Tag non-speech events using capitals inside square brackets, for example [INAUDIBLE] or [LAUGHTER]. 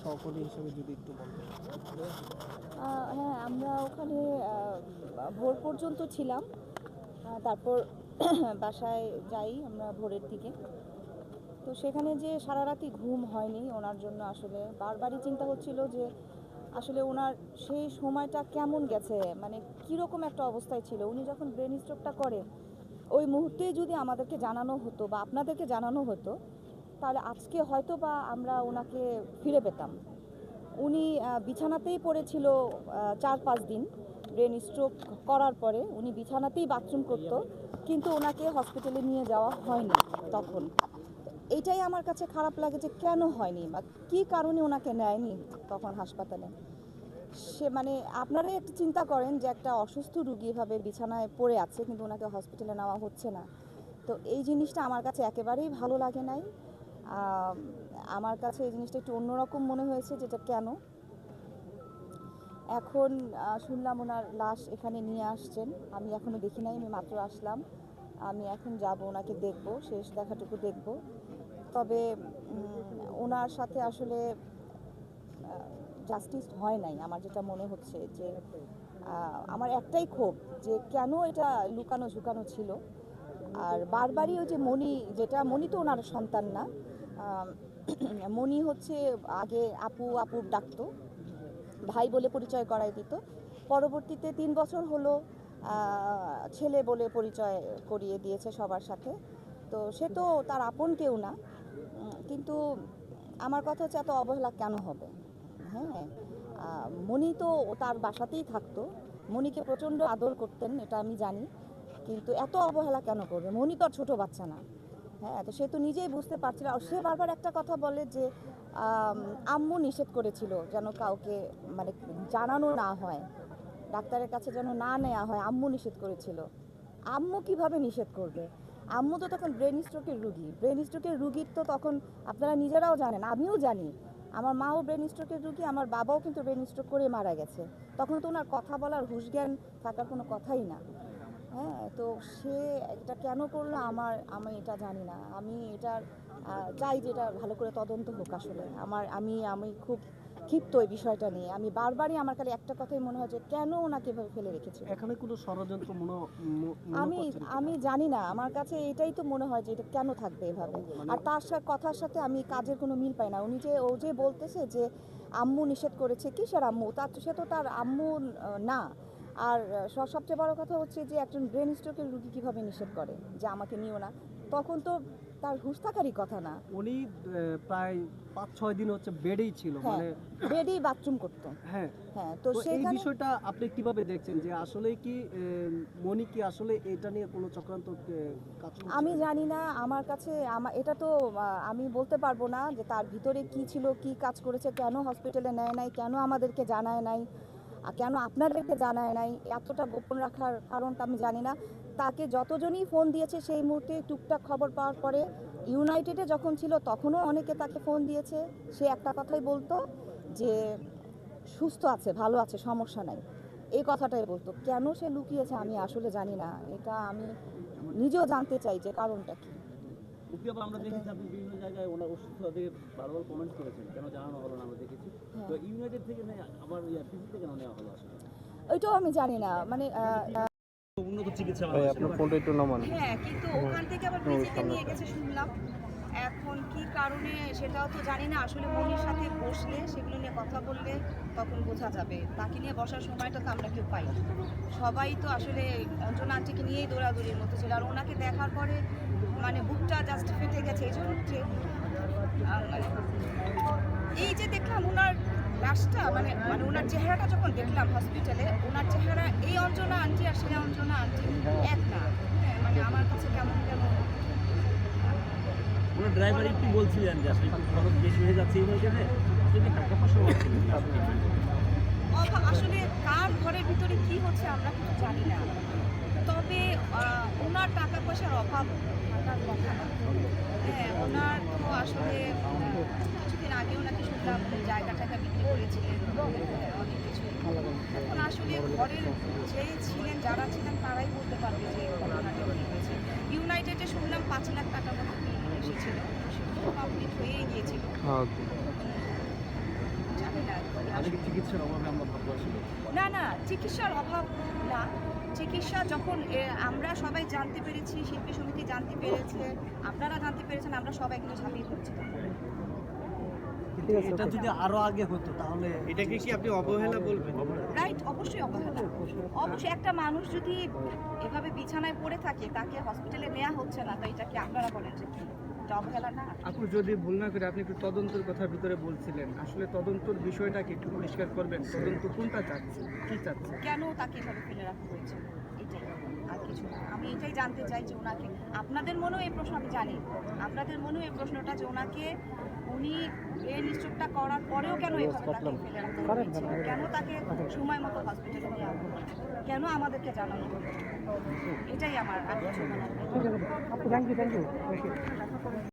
সহকর্মী হিসেবে যদি একটু বলতেন হ্যাঁ আমরা ওখানে ভোর পর্যন্ত ছিলাম। তারপর [CLEARS THROAT] বাসায় যাই আমরা ভোরের দিকে। তো সেখানে যে সারা রাতি ঘুম হয়নি ওনার জন্য আসলে, বারবারই চিন্তা হচ্ছিল যে আসলে ওনার সেই সময়টা কেমন গেছে মানে কীরকম একটা অবস্থায় ছিল। উনি যখন ব্রেন স্ট্রোকটা করে ওই মুহূর্তে যদি আমাদেরকে জানানো হতো বা আপনাদেরকে জানানো হতো তাহলে আজকে হয়তো বা আমরা ওনাকে ফিরে পেতাম। উনি বিছানাতেই পড়েছিল চার পাঁচ দিন। ব্রেন স্ট্রোক করার পরে উনি বিছানাতেই বাথরুম করতো, কিন্তু ওনাকে হসপিটালে নিয়ে যাওয়া হয়নি তখন। এটাই আমার কাছে খারাপ লাগে যে কেন হয়নি বা কী কারণে ওনাকে নেয়নি তখন হাসপাতালে। সে মানে আপনারাই একটু চিন্তা করেন যে একটা অসুস্থ রুগী এভাবে বিছানায় পড়ে আছে, কিন্তু ওনাকে হসপিটালে নেওয়া হচ্ছে না। তো এই জিনিসটা আমার কাছে একেবারেই ভালো লাগে নাই। আমার কাছে এই জিনিসটা একটু অন্যরকম মনে হয়েছে, যেটা কেন? এখন শুনলাম ওনার লাশ এখানে নিয়ে আসছেন। আমি এখনও দেখি নাই, আমি মাত্র আসলাম। আমি এখন যাব, ওনাকে দেখব, শেষ দেখাটুকু দেখব। তবে ওনার সাথে আসলে জাস্টিস হয় নাই, আমার যেটা মনে হচ্ছে যে আমার একটাই ক্ষোভ যে কেন এটা লুকানো ঝুকানো ছিল। আর বারবারই ওই যে মণি, যেটা মণি তো ওনার সন্তান না [CLEARS THROAT] মণি হচ্ছে আগে আপু আপু ডাকতো, ভাই বলে পরিচয় করাই দিত। পরবর্তীতে তিন বছর হলো ছেলে বলে পরিচয় করিয়ে দিয়েছে সবার সাথে। তো সে তো তার আপন কেউ না কিন্তু আমার কথা হচ্ছে এত অবহেলা কেন হবে? হ্যাঁ মণি তো তার বাসাতেই থাকতো। মণিকে প্রচণ্ড আদর করতেন, এটা আমি জানি। কিন্তু এত অবহেলা কেন করবে? মণি তো আর ছোটো বাচ্চা না। হ্যাঁ তো সে তো নিজেই বুঝতে পারছিল। আর সে বারবার একটা কথা বলে যে আম্মু নিষেধ করেছিল যেন কাউকে মানে জানানো না হয়। ডাক্তারের কাছে যেন না নেওয়া হয়, আম্মু নিষেধ করেছিল। আম্মু কীভাবে নিষেধ করবে? আম্মু তো তখন ব্রেন স্ট্রোকের রুগী। ব্রেন স্ট্রোকের রুগীর তো তখন আপনারা নিজেরাও জানেন, আমিও জানি। আমার মাও ব্রেন স্ট্রোকের রুগী, আমার বাবাও কিন্তু ব্রেন স্ট্রোক করে মারা গেছে। তখন তো ওনার কথা বলার হুঁশ জ্ঞান থাকার কোনো কথাই না। হ্যাঁ তো সে এটা কেন করল আমার আমি এটা জানি না। আমি এটার আহ, চাই যে এটা ভালো করে তদন্ত হোক আসলে। আমার আমি আমি খুব ক্ষিপ্ত এই বিষয়টা নিয়ে। আমি বারবারই আমার খালি একটা কথাই মনে হয় যে কেন ওনাকে এভাবে ফেলে রেখেছে? এখানে কোনো ষড়যন্ত্র মনে আমি আমি জানি না। আমার কাছে এটাই তো মনে হয় যে এটা কেন থাকবে এভাবে। আর তার সাথে কথার সাথে আমি কাজের কোনো মিল পাই না। উনি যে ও যে বলতেছে যে আম্মু নিষেধ করেছে কি কিসের আম্মু? তার সে তো তার আম্মু না। আর সবচেয়ে বড় কথা হচ্ছে যে একজন ব্রেন স্ট্রোকের রুগী কীভাবে নিষেধ করে যে আমাকে নিও না? তখন তো তার হুঁশ থাকারই কথা না। উনি প্রায় পাঁচ ছয় দিন হচ্ছে বেডেই ছিল হ্যাঁ মানে বেডেই বাথরুম করতো। হ্যাঁ হ্যাঁ তো সেই বিষয়টা আপনি কীভাবে দেখছেন যে আসলে কি মনি কি আসলে এটা নিয়ে কোনো চক্রান্ত? আমি জানি না আমার কাছে আমার এটা তো আমি বলতে পারব না যে তার ভিতরে কি ছিল কি কাজ করেছে কেন হসপিটালে নেয় নাই কেন আমাদেরকে জানায় নাই। কেন আপনাদেরকে জানায় নাই? এতটা গোপন রাখার কারণটা আমি জানি না। তাকে যতজনই ফোন দিয়েছে সেই মুহূর্তে টুকটাক খবর পাওয়ার পরে ইউনাইটেডে যখন ছিল তখনও অনেকে তাকে ফোন দিয়েছে। সে একটা কথাই বলতো যে, সুস্থ আছে, ভালো আছে, সমস্যা নাই। এই কথাটাই বলতো। কেন সে লুকিয়েছে আমি আসলে জানি না। এটা আমি নিজেও জানতে চাই যে কারণটা কি। আমরা দেখেছি জায়গায় ওনার অসুস্থতা থেকে বারবার কমেন্ট করেছেন। কেন জানানো হলো না আমরা দেখেছি। হ্যাঁ। তো ইউনাইটেড থেকে নেই আবার পিসিতে কেন নেওয়া হলো আসলে? ওইটাও আমি জানি না। মানে উন্নত চিকিৎসা আপনার ফোনটা একটু নামান। হ্যাঁ কিন্তু ওখান থেকে আবার ব্রিজেতে নিয়ে গেছে শুনলাম। এখন কি কারণে সেটাও তো জানি না। আসলে মনির সাথে বসলে সেগুলো নিয়ে কথা বললে তখন বোঝা যাবে। তাকে নিয়ে বসার সময়টা তো আমরা কেউ পাই সবাই তো আসলে অঞ্জনা আন্টিকে নিয়েই দৌড়াদৌড়ির মতো ছিল। আর ওনাকে দেখার পরে মানে বুকটা জাস্ট ফেটে গেছে এই জন্য এই যে দেখলাম ওনার লাশটা মানে মানে ওনার চেহারাটা যখন দেখলাম হসপিটালে ওনার চেহারা এই অঞ্জনা আন্টি আর সেই অঞ্জনা আন্টি এক না। হ্যাঁ, মানে আমার কাছে কেমন কেমন ওনার ড্রাইভার একটু বলছিলেন যে আসলে একটু খরচ বেশি হয়ে যাচ্ছে ইউনাইটেডে যদি টাকা পয়সা আসলে কার ঘরের ভিতরে কি হচ্ছে আমরা কিছু জানি না। তবে ওনার টাকা পয়সার অভাব থাকার কথা হ্যাঁ ওনার তো আসলে কিছুদিন আগেও নাকি শুনলাম জায়গা টাকা বিক্রি করেছিলেন হ্যাঁ, অনেক কিছু। এখন আসলে ঘরের যে ছিলেন যারা ছিলেন তারাই বলতে পারবে যে ঘটনাটা কি হয়েছে ইউনাইটেডে শুনলাম পাঁচ লাখ টাকার মতো বিল এসেছিল সেটা কমপ্লিট হয়েই গিয়েছিল। ওকে। নাকি চিকিৎসার অভাবে আমরা ভাববো ছিল না না চিকিৎসার অভাব না। চিকিৎসা যখন আমরা সবাই জানতে পেরেছি শিল্পী সমিতি জানতে পেরেছে আপনারা জানতে পেরেছেন আমরা সবাই কিন্তু ঝাঁপিয়ে পড়ছি এটা যদি আরও আগে হতো তাহলে এটাকে কি আপনি অবহেলা বলবেন? রাইট অবশ্যই অবহেলা। অবশ্যই একটা মানুষ যদি এভাবে বিছানায় পড়ে থাকে তাকে হসপিটালে নেওয়া হচ্ছে না তো এটা কি আপনারা বলেন যে খেলা না। আপু যদি ভুল না করে আপনি একটু তদন্তের কথা ভিতরে বলছিলেন আসলে তদন্তর বিষয়টা কি একটু পরিষ্কার করবেন? তদন্ত কোনটা চাচ্ছে? কি চাচ্ছে? কেন তাকে এভাবে ফেলে রাখা হয়েছে? এটাই আর কিছু না। আমি এটাই জানতে চাই যে ওনাকে আপনাদের মনেও এই প্রশ্ন আমি জানি আপনাদের মনেও এই প্রশ্নটা যে ওনাকে উনি ব্রেন স্ট্রোকটা করার পরেও কেন এভাবে তাকে ফেলে রাখা কেন তাকে সময় মতো হসপিটালে নিয়ে কেন আমাদেরকে জানানো এটাই আমার আর কিছু।